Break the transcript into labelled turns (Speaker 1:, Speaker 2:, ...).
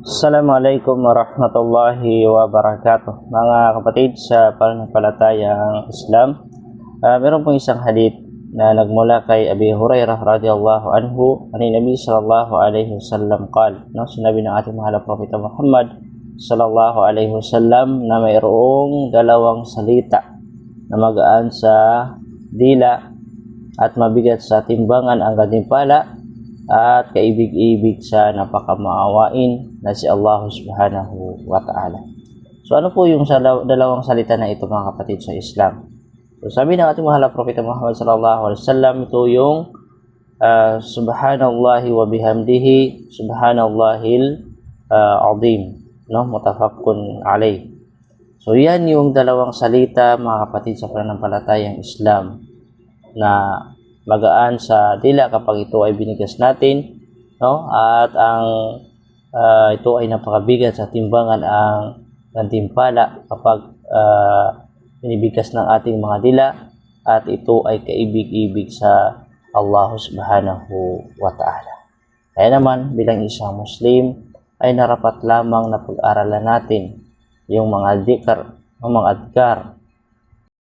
Speaker 1: Assalamualaikum warahmatullahi wabarakatuh. Mga kapatid sa pananampalatayang Islam, ah, meron pong isang hadith na nagmula kay Abi Hurairah radhiyallahu anhu, ani Nabi sallallahu alaihi wasallam qal, no, sinabi ng ating mahal na propeta Muhammad sallallahu alaihi wasallam na mayroong dalawang salita na magaan sa dila at mabigat sa timbangan ang gantimpala at kaibig-ibig sa napakamaawain na si Allah subhanahu wa ta'ala. So ano po yung dalawang salita na ito mga kapatid sa Islam? So sabi ng ating mahal na propeta Muhammad sallallahu alaihi wasallam ito yung ah, subhanallahi wa bihamdihi subhanallahil ah, azim no mutafakkun alay. So yan yung dalawang salita mga kapatid sa pananampalatayang Islam na magaan sa dila kapag ito ay binigas natin no at ang ah, ito ay napakabigat sa timbangan ang gantimpala kapag ah, binibigas ng ating mga dila at ito ay kaibig-ibig sa Allah subhanahu wa ta'ala. Kaya naman bilang isang Muslim ay narapat lamang na pag-aralan natin yung mga dikar, ang mga adkar